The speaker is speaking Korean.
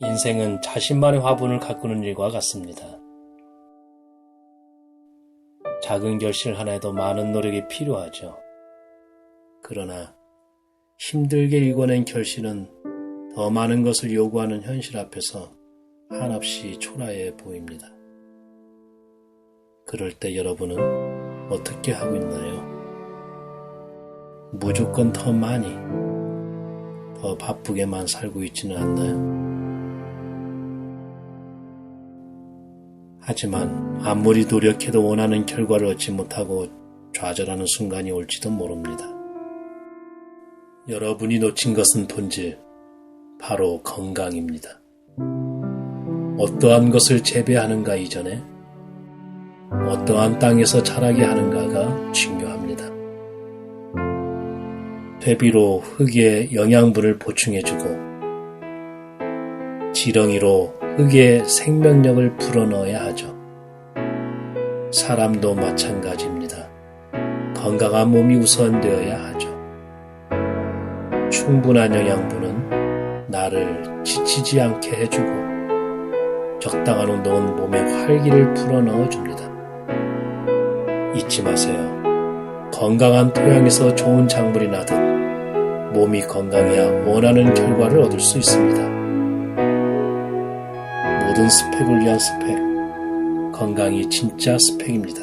인생은 자신만의 화분을 가꾸는 일과 같습니다. 작은 결실 하나에도 많은 노력이 필요하죠. 그러나 힘들게 일궈낸 결실은 더 많은 것을 요구하는 현실 앞에서 한없이 초라해 보입니다. 그럴 때 여러분은 어떻게 하고 있나요? 무조건 더 많이, 더 바쁘게만 살고 있지는 않나요? 하지만 아무리 노력해도 원하는 결과를 얻지 못하고 좌절하는 순간이 올지도 모릅니다. 여러분이 놓친 것은 본질, 바로 건강입니다. 어떠한 것을 재배하는가 이전에 어떠한 땅에서 자라게 하는가가 중요합니다. 퇴비로 흙에 영양분을 보충해주고 지렁이로 흙에 생명력을 불어넣어야 하죠. 사람도 마찬가지입니다. 건강한 몸이 우선되어야 하죠. 충분한 영양분은 나를 지치지 않게 해주고 적당한 운동은 몸에 활기를 불어넣어 줍니다. 잊지 마세요. 건강한 토양에서 좋은 작물이 나듯 몸이 건강해야 원하는 결과를 얻을 수 있습니다. 모든 스펙을 위한 스펙. 건강이 진짜 스펙입니다.